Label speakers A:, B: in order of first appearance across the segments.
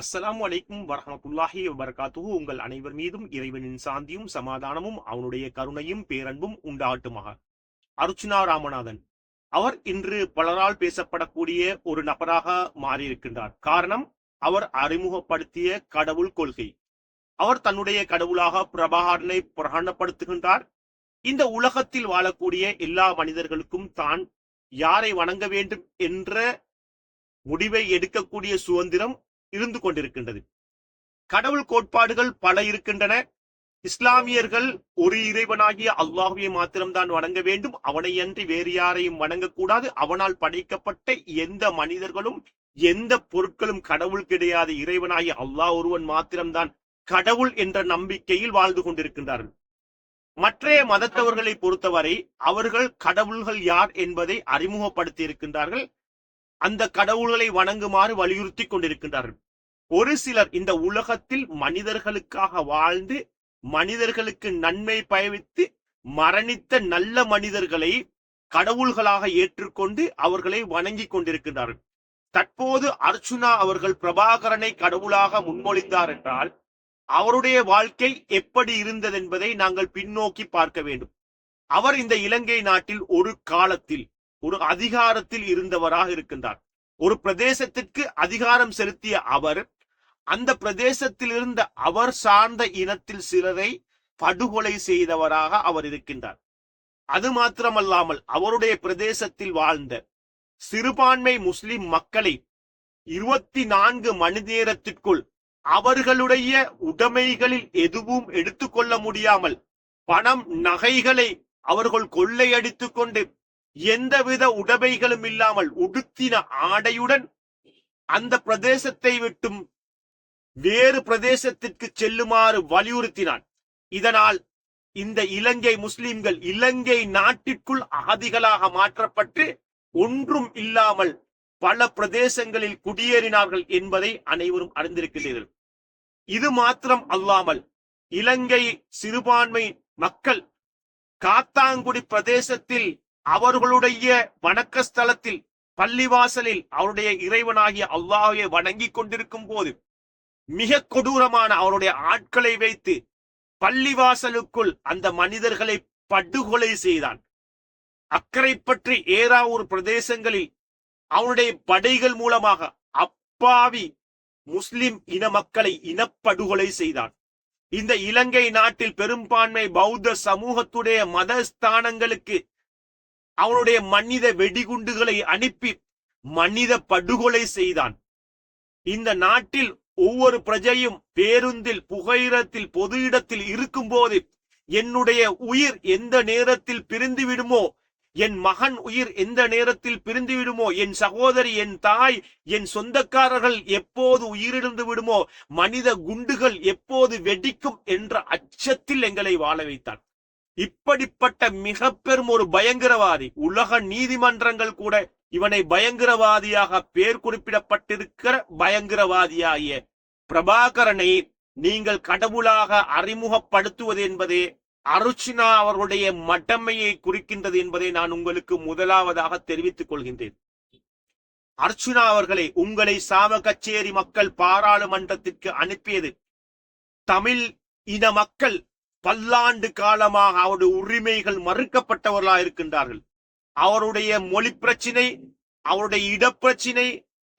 A: அஸ்ஸலாம் வலைக்கும் வரஹமத்துல்லாஹி வபர்காத்துஹு. உங்கள் அனைவர் மீதும் இறைவனின் சாந்தியும் சமாதானமும் அவனுடைய கருணையும் பேரன்பும் உண்டாட்டுமாக. அர்ச்சுனா ராமநாதன் அவர் இன்று பலரால் பேசப்படக்கூடிய ஒரு நபராக மாறியிருக்கின்றார். காரணம் அவர் அறிமுகப்படுத்திய கடவுள் கொள்கை. அவர் தன்னுடைய கடவுளாக பிரபாகரனை பிரகடனப்படுத்துகின்றார். இந்த உலகத்தில் வாழக்கூடிய எல்லா மனிதர்களுக்கும் தான் யாரை வணங்க வேண்டும் என்ற முடிவை எடுக்கக்கூடிய சுதந்திரம் இருந்து கொண்டிருக்கின்றது. கடவுள் கோட்பாடுகள் பல இருக்கின்றன. இஸ்லாமியர்கள் ஒரு இறைவனாகிய அல்லாஹுவை மாத்திரம்தான் வணங்க வேண்டும். அவனை அன்றி வேறு யாரையும் வணங்கக்கூடாது. அவனால் படைக்கப்பட்ட எந்த மனிதர்களும் எந்த பொருட்களும் கடவுள் கிடையாது. இறைவனாகிய அல்லாஹ் ஒருவன் மாத்திரம்தான் கடவுள் என்ற நம்பிக்கையில் வாழ்ந்து கொண்டிருக்கின்றார்கள். மற்றைய மதத்தவர்களை பொறுத்தவரை அவர்கள் கடவுள்கள் யார் என்பதை அறிமுகப்படுத்தி இருக்கின்றார்கள் அந்த கடவுள்களை வணங்குமாறு வலியுறுத்தி கொண்டிருக்கின்றார்கள். ஒரு சிலர் இந்த உலகத்தில் மனிதர்களுக்காக வாழ்ந்து மனிதர்களுக்கு நன்மை பயவித்து மரணித்த நல்ல மனிதர்களை கடவுள்களாக ஏற்றுக்கொண்டு அவர்களை வணங்கி கொண்டிருக்கின்றார்கள். தற்போது அர்ச்சுனா அவர்கள் பிரபாகரனை கடவுளாக முன்மொழிந்தார் என்றால் அவருடைய வாழ்க்கை எப்படி இருந்தது என்பதை நாங்கள் பின்னோக்கி பார்க்க வேண்டும். அவர் இந்த இலங்கை நாட்டில் ஒரு காலத்தில் ஒரு அதிகாரத்தில் இருந்தவராக இருக்கின்றார். ஒரு பிரதேசத்திற்கு அதிகாரம் செலுத்திய அவர் அந்த பிரதேசத்தில் இருந்த அவர் சார்ந்த இனத்தில் சிலரை படுகொலை செய்தவராக அவர் இருக்கின்றார். அது மாத்திரமல்லாமல் அவருடைய பிரதேசத்தில் வாழ்ந்த சிறுபான்மை முஸ்லிம் மக்களை இருபத்தி நான்கு மணி நேரத்திற்குள் அவர்களுடைய உடைமைகளில் எதுவும் எடுத்துக்கொள்ள முடியாமல் பணம் நகைகளை அவர்கள் கொள்ளையடித்துக் கொண்டு எந்தவித உடைமைகளும் இல்லாமல் உடுத்தின ஆடையுடன் அந்த பிரதேசத்தை விட்டும் வேறு பிரதேசத்திற்கு செல்லுமாறு வலியுறுத்தினான். இதனால் இந்த இலங்கை முஸ்லிம்கள் இலங்கை நாட்டிற்குள் அகதிகளாக மாற்றப்பட்டு ஒன்றும் இல்லாமல் பல பிரதேசங்களில் குடியேறினார்கள் என்பதை அனைவரும் அறிந்திருக்கிறீர்கள். இது மாத்திரம் அல்லாமல் இலங்கை சிறுபான்மை மக்கள் காத்தாங்குடி பிரதேசத்தில் அவர்களுடைய வணக்க ஸ்தலத்தில் பள்ளிவாசலில் அவருடைய இறைவனாகிய அல்லாஹையை வணங்கிக் கொண்டிருக்கும் போது மிக கொடூரமான அவருடைய ஆட்களை வைத்து பள்ளிவாசலுக்குள் அந்த மனிதர்களை படுகொலை செய்தான். அக்கறை பற்றி ஏறாவூர் பிரதேசங்களில் அவனுடைய படைகள் மூலமாக அப்பாவி முஸ்லிம் இன மக்களை இனப்படுகொலை செய்தான். இந்த இலங்கை நாட்டில் பெரும்பான்மை பௌத்த சமூகத்துடைய மதஸ்தானங்களுக்கு அவனுடைய மனித வெடிகுண்டுகளை அனுப்பி மனித படுகொலை செய்தான். இந்த நாட்டில் ஒவ்வொரு பிரஜையும் பேருந்தில் புகையிரத்தில் பொது இடத்தில் இருக்கும் போது என்னுடைய உயிர் எந்த நேரத்தில் பிரிந்து விடுமோ என் மகன் உயிர் எந்த நேரத்தில் பிரிந்து விடுமோ என் சகோதரி என் தாய் என் சொந்தக்காரர்கள் எப்போது உயிரிழந்து விடுமோ மனித குண்டுகள் எப்போது வெடிக்கும் என்ற அச்சத்தில் எங்களை வாழ வைத்தான். இப்படிப்பட்ட மிக பெரும் ஒரு பயங்கரவாதி உலக நீதிமன்றங்கள் கூட இவனை பயங்கரவாதியாக பேர் குறிப்பிடப்பட்டிருக்கிற பயங்கரவாதியாகிய பிரபாகரனை நீங்கள் கடவுளாக அறிமுகப்படுத்துவது என்பதே அருச்சினா அவர்களுடைய மட்டமையை குறிக்கின்றது என்பதை நான் உங்களுக்கு முதலாவதாக தெரிவித்துக் கொள்கின்றேன். அர்ச்சுனா அவர்களை உங்களை சாவ கச்சேரி மக்கள் பாராளுமன்றத்திற்கு அனுப்பியது தமிழ் இன மக்கள் பல்லாண்டு காலமாக அவருடைய உரிமைகள் மறுக்கப்பட்டவர்களாக இருக்கின்றார்கள். அவருடைய மொழி பிரச்சினை அவருடைய இடப்பிரச்சினை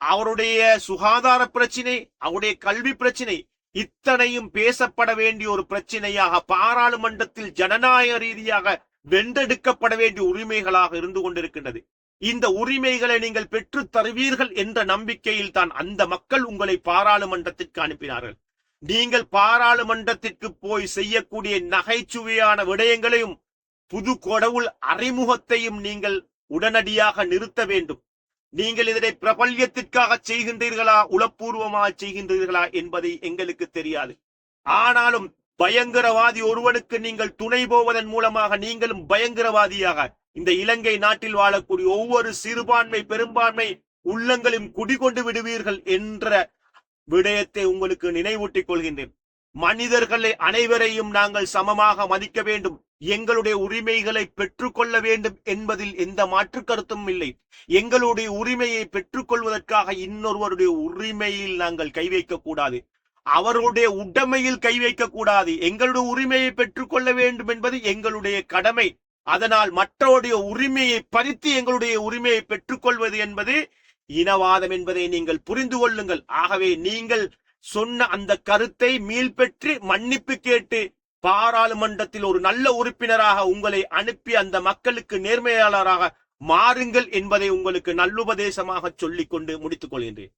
A: அவருடைய சுகாதார பிரச்சினை அவருடைய கல்வி பிரச்சினை இத்தனையும் பேசப்பட வேண்டிய ஒரு பிரச்சனையாக பாராளுமன்றத்தில் ஜனநாயக ரீதியாக வென்றெடுக்கப்பட வேண்டிய உரிமைகளாக இருந்து கொண்டிருக்கின்றது. இந்த உரிமைகளை நீங்கள் பெற்று தருவீர்கள் என்ற நம்பிக்கையில் தான் அந்த மக்கள் உங்களை பாராளுமன்றத்திற்கு அனுப்பினார்கள். நீங்கள் பாராளுமன்றத்திற்கு போய் செய்யக்கூடிய நகைச்சுவையான விடயங்களையும் புது கடவுள் அறிமுகத்தையும் நீங்கள் உடனடியாக நிறுத்த வேண்டும். நீங்கள் இதனை பிரபல்யத்திற்காக செய்கின்றீர்களா உளப்பூர்வமாக செய்கின்றீர்களா என்பதை எங்களுக்கு தெரியாது. ஆனாலும் பயங்கரவாதி ஒருவனுக்கு நீங்கள் துணை போவதன் மூலமாக நீங்களும் பயங்கரவாதியாக இந்த இலங்கை நாட்டில் வாழக்கூடிய ஒவ்வொரு சிறுபான்மை பெரும்பான்மை உள்ளங்களும் குடிகொண்டு விடுவீர்கள் என்ற விடயத்தை உங்களுக்கு நினைவூட்டிக் கொள்கின்றேன். மனிதர்களை அனைவரையும் நாங்கள் சமமாக மதிக்க வேண்டும். எங்களுடைய உரிமைகளை பெற்றுக்கொள்ள வேண்டும் என்பதில் எந்த மாற்று கருத்தும் இல்லை. எங்களுடைய உரிமையை பெற்றுக்கொள்வதற்காக இன்னொருவருடைய உரிமையில் நாங்கள் கை வைக்க கூடாது. அவர்களுடைய உடைமையில் கை வைக்க கூடாது. எங்களுடைய உரிமையை பெற்றுக்கொள்ள வேண்டும் என்பது எங்களுடைய கடமை. அதனால் மற்றவருடைய உரிமையை பறித்து எங்களுடைய உரிமையை பெற்றுக்கொள்வது என்பது இனவாதம் என்பதை நீங்கள் புரிந்து கொள்ளுங்கள். ஆகவே நீங்கள் சொன்ன அந்த கருத்தை மீள்பெற்று மன்னிப்பு கேட்டு பாராளுமன்றத்தில் ஒரு நல்ல உறுப்பினராக உங்களை அனுப்பி அந்த மக்களுக்கு நேர்மையாளராக மாறுங்கள் என்பதை உங்களுக்கு நல்லுபதேசமாக சொல்லிக் கொண்டு முடித்துக் கொள்கின்றேன்.